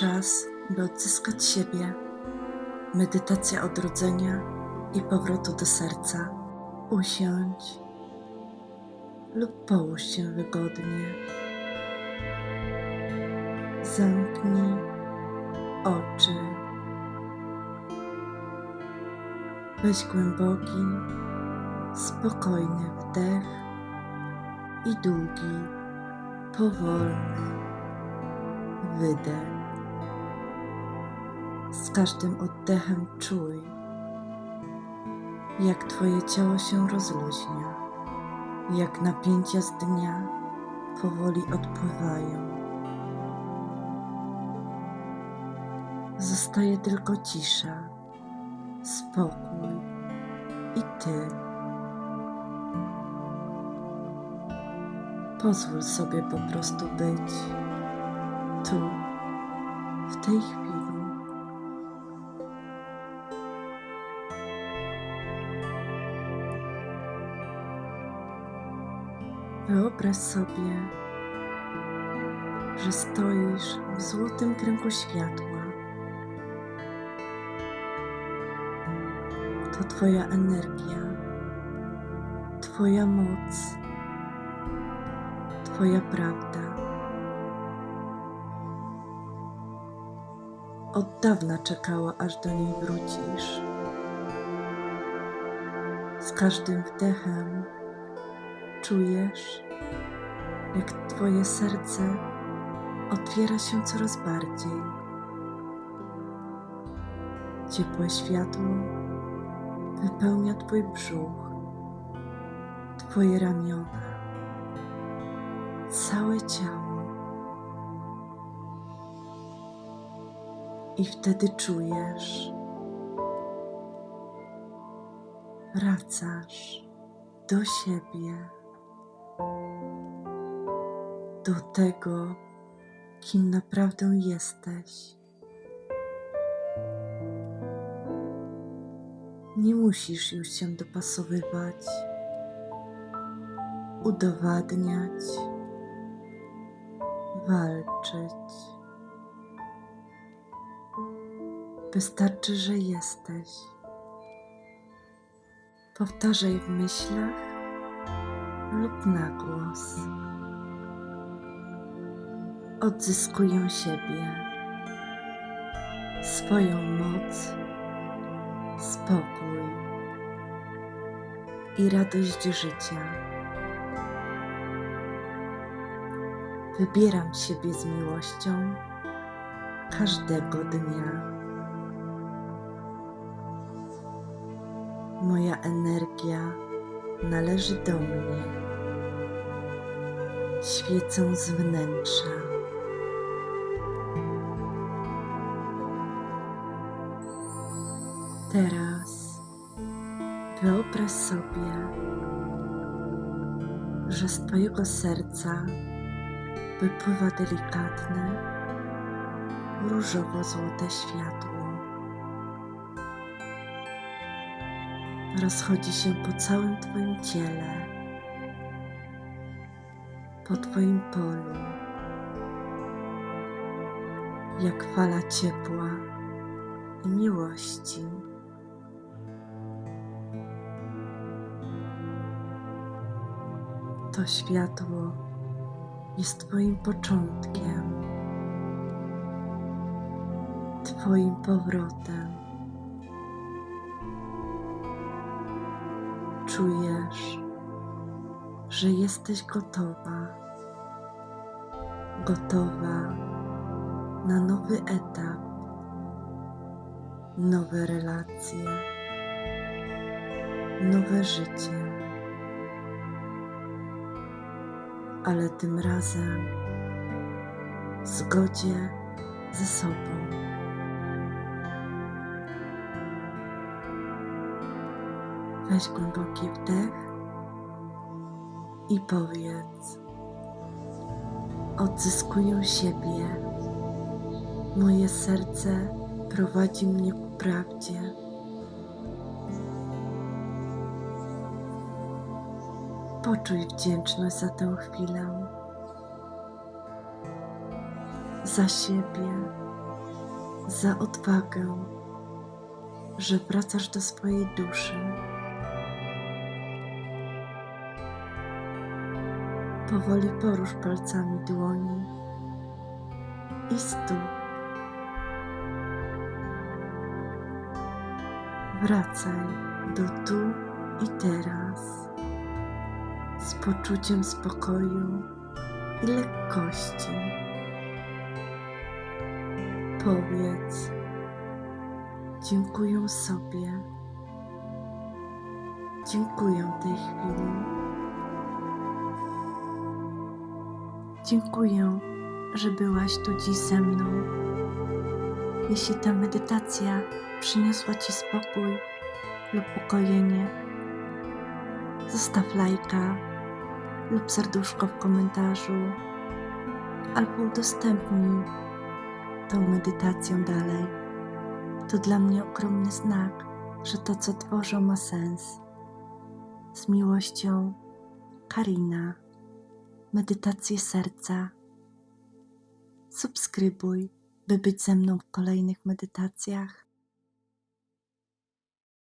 czas, by odzyskać siebie. Medytacja odrodzenia i powrotu do serca. Usiądź lub połóż się wygodnie. Zamknij oczy. Weź głęboki, spokojny wdech i długi, powolny wydech. Z każdym oddechem czuj, jak Twoje ciało się rozluźnia, jak napięcia z dnia powoli odpływają. Zostaje tylko cisza, spokój i Ty. Pozwól sobie po prostu być tu, w tej chwili. Wyobraź sobie, że stoisz w złotym kręgu światła. To Twoja energia, Twoja moc, Twoja prawda. Od dawna czekała, aż do niej wrócisz. Z każdym wdechem czujesz, jak Twoje serce otwiera się coraz bardziej. Ciepłe światło wypełnia Twój brzuch, Twoje ramiona, całe ciało. I wtedy czujesz, wracasz do siebie, do tego, kim naprawdę jesteś. Nie musisz już się dopasowywać, udowadniać, walczyć. Wystarczy, że jesteś. Powtarzaj w myślach lub na głos. Odzyskuję siebie, swoją moc, spokój i radość życia. Wybieram siebie z miłością każdego dnia. Moja energia należy do mnie. Świecę z wnętrza. Teraz wyobraź sobie, że z Twojego serca wypływa delikatne, różowo-złote światło. rozchodzi się po całym Twoim ciele, po Twoim polu, jak fala ciepła i miłości. To światło jest Twoim początkiem, Twoim powrotem. czujesz, że jesteś gotowa, gotowa na nowy etap, nowe relacje, nowe życie, ale tym razem w zgodzie ze sobą. Weź głęboki wdech i powiedz: Odzyskuję siebie. Moje serce prowadzi mnie ku prawdzie. Poczuj wdzięczność za tę chwilę, za siebie, za odwagę, że wracasz do swojej duszy. Powoli porusz palcami dłoni i stóp. Wracaj do tu i teraz z poczuciem spokoju i lekkości. Powiedz: Dziękuję sobie. Dziękuję tej chwili. Dziękuję, że byłaś tu dziś ze mną. Jeśli ta medytacja przyniosła Ci spokój lub ukojenie, zostaw lajka lub serduszko w komentarzu albo udostępnij tą medytację dalej. To dla mnie ogromny znak, że to, co tworzę, ma sens. Z miłością, Karina. Medytacje serca. Subskrybuj, by być ze mną w kolejnych medytacjach.